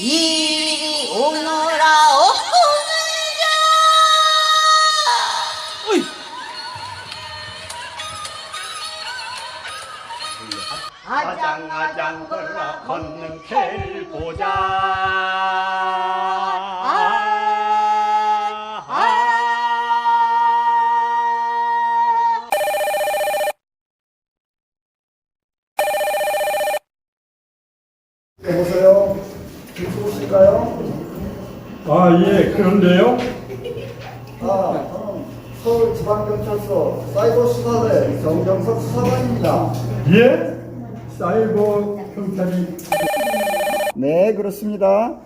이리 오너라 오너라 어이. 아장 아장 걸어 걷는 개를 보자. 그런데요? 아, 저는 서울지방경찰서 사이버 수사대 정정석 수사관입니다. 예? 사이버 경찰이 네, 그렇습니다.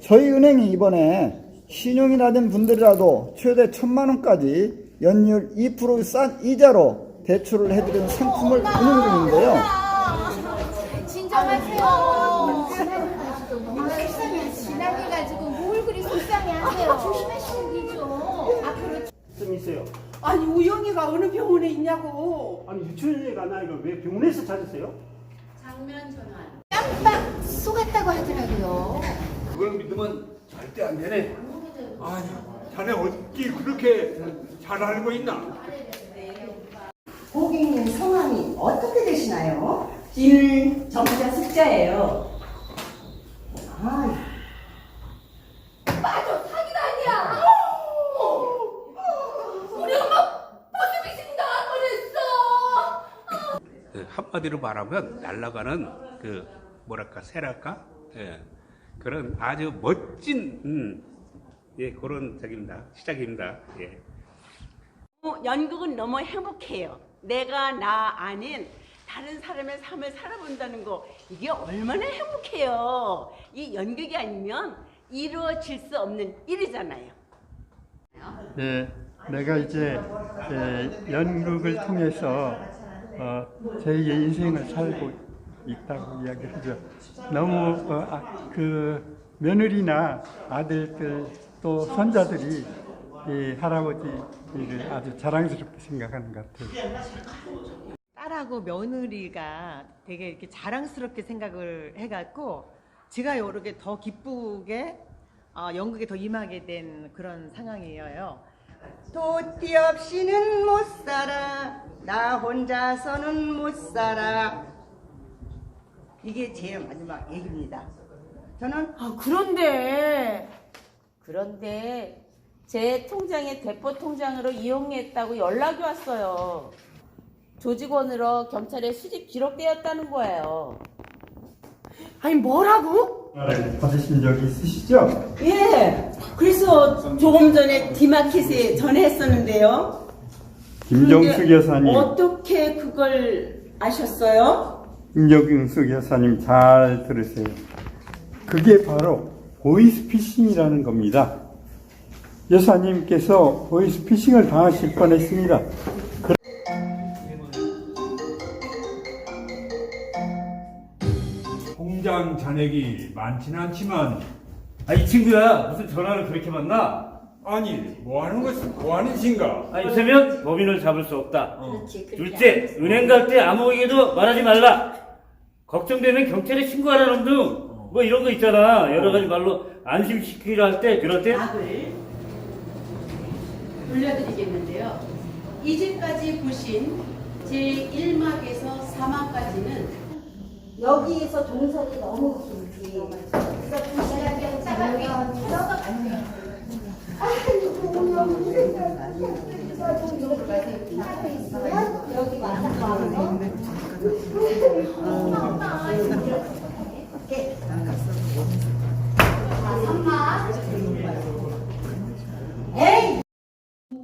저희 은행이 이번에 신용이 낮은 분들이라도 최대 천만 원까지 연율 2%싼 이자로 대출을 해드리는 상품을 운영 중인데요. 진정하세요. 속상해. 지나가가지고 뭘 그리 속상해하세요. 조심하시는 게 좀. 앞으로 좀 있어요. 아니 우영이가 어느 병원에 있냐고. 아니 유치원에 가나 이거 왜 병원에서 찾으세요? 깜빡 속았다고 하더라고요. 그걸 믿으면 절대 안 되네. 아니, 자네 어떻게 그렇게 잘 알고 있나? 고객님 성함이 어떻게 되시나요? 일 정자 숫자예요. 아, 빠져 사기도 아니야. 우리 엄마 버스비식 나와버렸어. 그 한마디로 말하면 날아가는 그 뭐랄까 새랄까 예, 그런 아주 멋진 음, 예 그런 저기입니다 시작입니다. 예. 어, 연극은 너무 행복해요. 내가 나 아닌 다른 사람의 삶을 살아본다는 거 이게 얼마나 행복해요. 이 연극이 아니면 이루어질 수 없는 일이잖아요. 예, 내가 이제 예, 연극을 통해서 어, 제 인생을 살고 있다고 이야기하죠. 너무 어, 아, 그 며느리나 아들들 또 손자들이 이 할아버지를 아주 자랑스럽게 생각하는 것 같아요. 딸하고 며느리가 되게 이렇게 자랑스럽게 생각을 해갖고 제가 이렇게 더 기쁘게 어, 연극에 더 임하게 된 그런 상황이에요. 도띠 없이는 못 살아 나 혼자서는 못 살아 이게 제 마지막 얘기입니다. 저는 아, 그런데 그런데 제 통장에 대포 통장으로 이용했다고 연락이 왔어요. 조직원으로 경찰에 수집 기록되었다는 거예요. 아니 뭐라고? 받으신 적이 있으시죠? 예. 그래서 조금 전에 디마켓에 전화했었는데요. 김정숙 그런데 여사님, 어떻게 그걸 아셨어요? 김정숙 여사님 잘 들으세요. 그게 바로 보이스피싱이라는 겁니다. 여사님께서 보이스피싱을 당하실 뻔했습니다. 통장 잔액이 많지는 않지만 아 이 친구야 무슨 전화를 그렇게 받나? 아니 뭐 하는 것, 뭐 하는 짓인가? 아 이세면 범인을 잡을 수 없다. 둘째 은행 갈 때 아무에게도 말하지 말라. 걱정되면 경찰에 신고하라는 등 뭐 이런 거 있잖아. 여러 가지 말로 안심시키려 할 때 그럴 때 답을 돌려드리겠는데요. 이제까지 보신 제1막에서 4막까지는 여기에서 동선이 너무 길지. 그래서 동선이 짧으면 여기 와서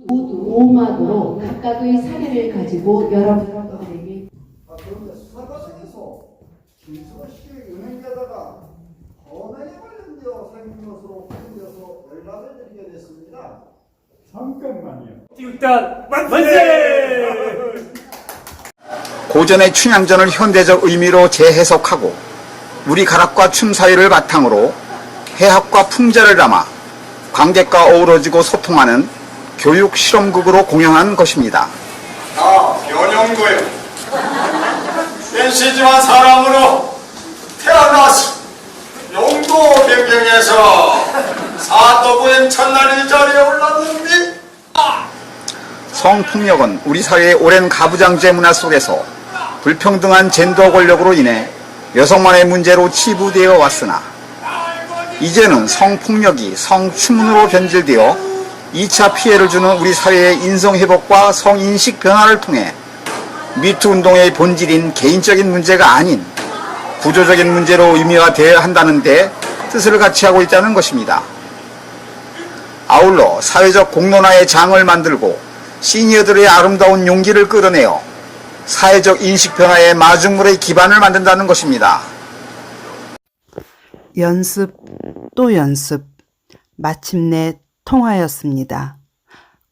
모두 오막으로 각각의 사례를 가지고 여러분들에게 아, 그런데 수사과정에서 김수호 씨의 은행에다가 범행에 관련되어 생긴 것으로 확인되어서 연락을 드리게 됐습니다. 잠깐만요. 일단 만세! 고전의 춘향전을 현대적 의미로 재해석하고 우리 가락과 춤 사이를 바탕으로 해학과 풍자를 담아 관객과 어우러지고 소통하는 교육 실험극으로 공연한 것입니다. 아, 변형구요. NC지만 사람으로 태어나서 용도 수도 변경해서 사도부엔 천날이 자리에 올랐는데. 성폭력은 우리 사회의 오랜 가부장제 문화 속에서 불평등한 젠더 권력으로 인해 여성만의 문제로 치부되어 왔으나 이제는 성폭력이 성추문으로 변질되어 2차 피해를 주는 우리 사회의 인성회복과 성인식 변화를 통해 미투 운동의 본질인 개인적인 문제가 아닌 구조적인 문제로 의미화되어야 한다는데 뜻을 같이 하고 있다는 것입니다. 아울러 사회적 공론화의 장을 만들고 시니어들의 아름다운 용기를 끌어내어 사회적 인식 변화의 마중물의 기반을 만든다는 것입니다. 연습 또 연습. 마침내 통하였습니다.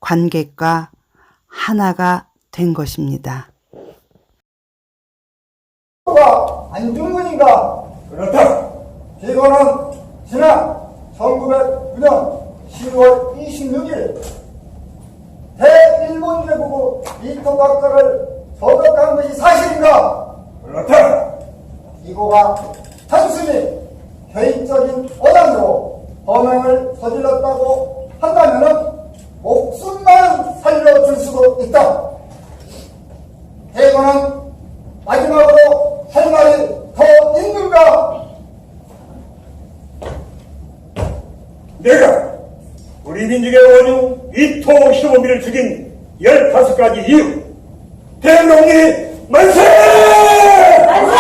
관객과 하나가 된 것입니다. 가 안중근인가? 그렇다. 비건은 지난 1909년 10월 26일 대일본 제국의 이토각서를 저격한 것이 사실인가? 그렇다. 이거가 단순히 개인적인 어장으로 범행을 저질렀다고 한다면 목숨만 살려줄 수도 있다. 대거는 마지막으로 할 말이 더 있는가? 내가 민족의 원흉 이토 히로미를 죽인 15가지 이유 대농리 만세! 만세!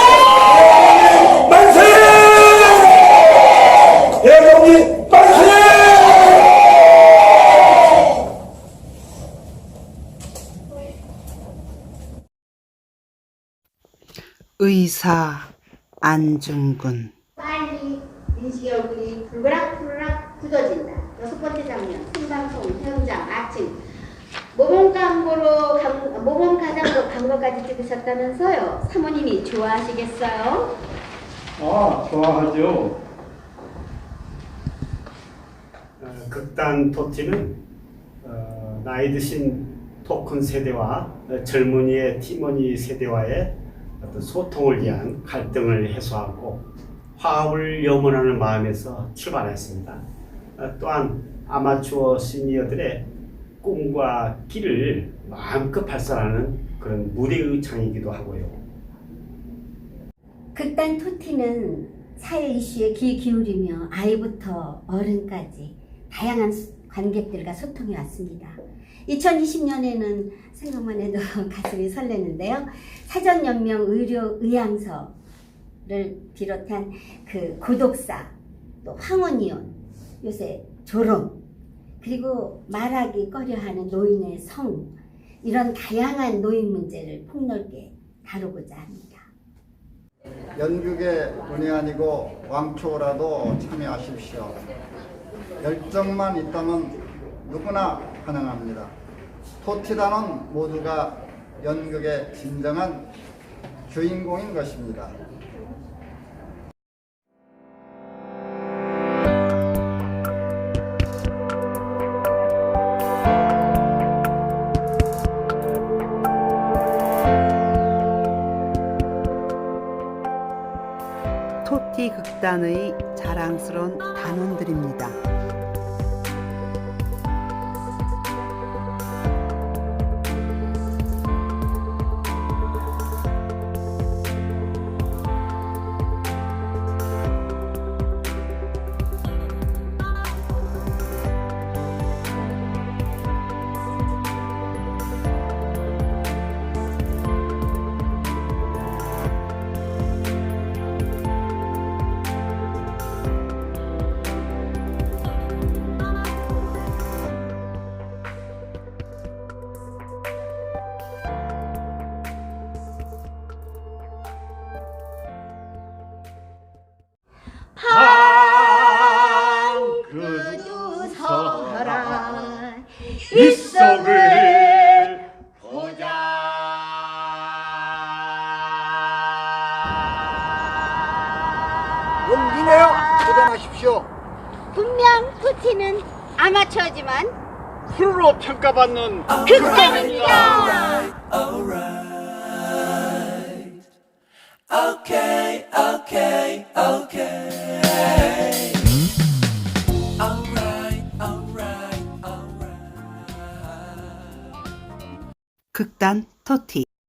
만세! 대농리 만세! 의사 안중근. 빨리 민식이 얼굴이 불그락 불그락 굳어진다. 여섯 번째 장면, 생방송, 현장, 아침. 모범 광고로, 강- 모범 가장으로 광고까지 찍으셨다면서요. 사모님이 좋아하시겠어요? 아, 좋아하죠. 어, 극단 토티는 어, 나이 드신 토큰 세대와 어, 젊은이의 티머니 세대와의 어떤 소통을 위한 갈등을 해소하고 화합을 염원하는 마음에서 출발했습니다. 어, 또한 아마추어 시니어들의 꿈과 길을 마음껏 발산하는 그런 무대의 장이기도 하고요. 극단 토티는 사회 이슈에 귀 기울이며 아이부터 어른까지 다양한 수- 관객들과 소통해 왔습니다. 2020년에는 생각만 해도 가슴이 설레는데요. 사전연명 의료 의향서를 비롯한 그 고독사, 또 황혼이혼, 요새 조롱, 그리고 말하기 꺼려하는 노인의 성, 이런 다양한 노인 문제를 폭넓게 다루고자 합니다. 연극의 운이 아니고 왕초라도 참여하십시오. 열정만 있다면 누구나 가능합니다. 토티단은 모두가 연극의 진정한 주인공인 것입니다. 극단의 자랑스러운 단원들입니다. 평가받는 극강입니다. Okay, okay, okay. Alright, alright, alright. 극단 토티